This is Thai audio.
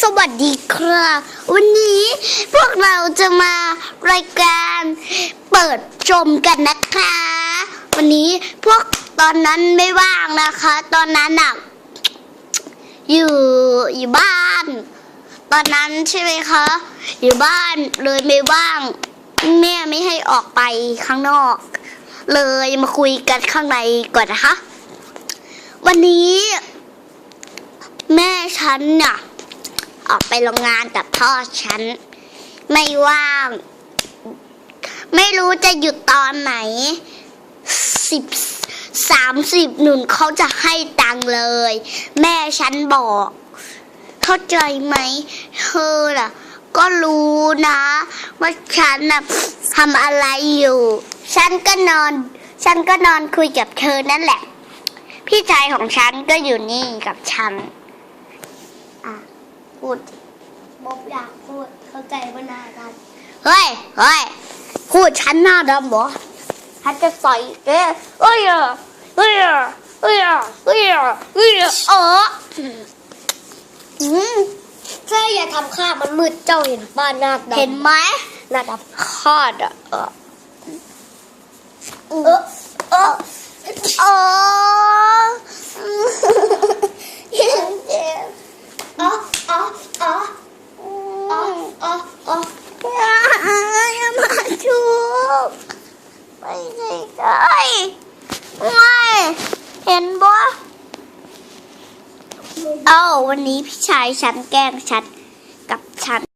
สวัสดีครับ วันนี้พวกเราจะมารายการเปิดชมกันนะคะ วันนี้พวกตอนนั้นไม่ว่างนะคะ ตอนนั้นน่ะอยู่อยู่บ้าน ตอนนั้นใช่ไหมคะ อยู่บ้านเลยไม่ว่างแม่ไม่ให้ออกไปข้างนอก เลยมาคุยกันข้างในก่อนนะคะ วันนี้ แม่ฉันน่ะ ออกไปโรงงานกับพ่อฉัน ไม่ว่าง ไม่รู้จะหยุดตอนไหนสิบสามสิบหนุนเขาจะให้ตังเลย แม่ฉันบอก เข้าใจไหมเธอน่ะ ก็รู้นะ ว่าฉันน่ะทำอะไรอยู่ ฉันก็นอน ฉันก็นอนคุยกับเธอนั่นแหละ พี่ชายของฉันก็อยู่นี่กับฉันอะ พูดบ๊อบอยากพูดเข้าใจว่านาดเฮ้ยเฮ้ยพูดฉันหน้าดำเหรอฉันจะใส่เอ๊ะเอ้ยอะเอ้ยอะเอ้ยอะเอ้ยอะเอ้ยอะเอออืมำเจ้อย่าทำข้ามันมืดเจ้าเห็นป้าหน้าดำเห็นไหมหน้าดคอดอะเออำเออเออเออ เจ็บอ๋ออ๋ออ๋ออ๋ออ๋ออ๋อ อย่ามาจูบ ไม่ไก่ไม่เห็นบ่เอ้าวันนี้พี่ชายฉันแกล้งฉันกับฉัน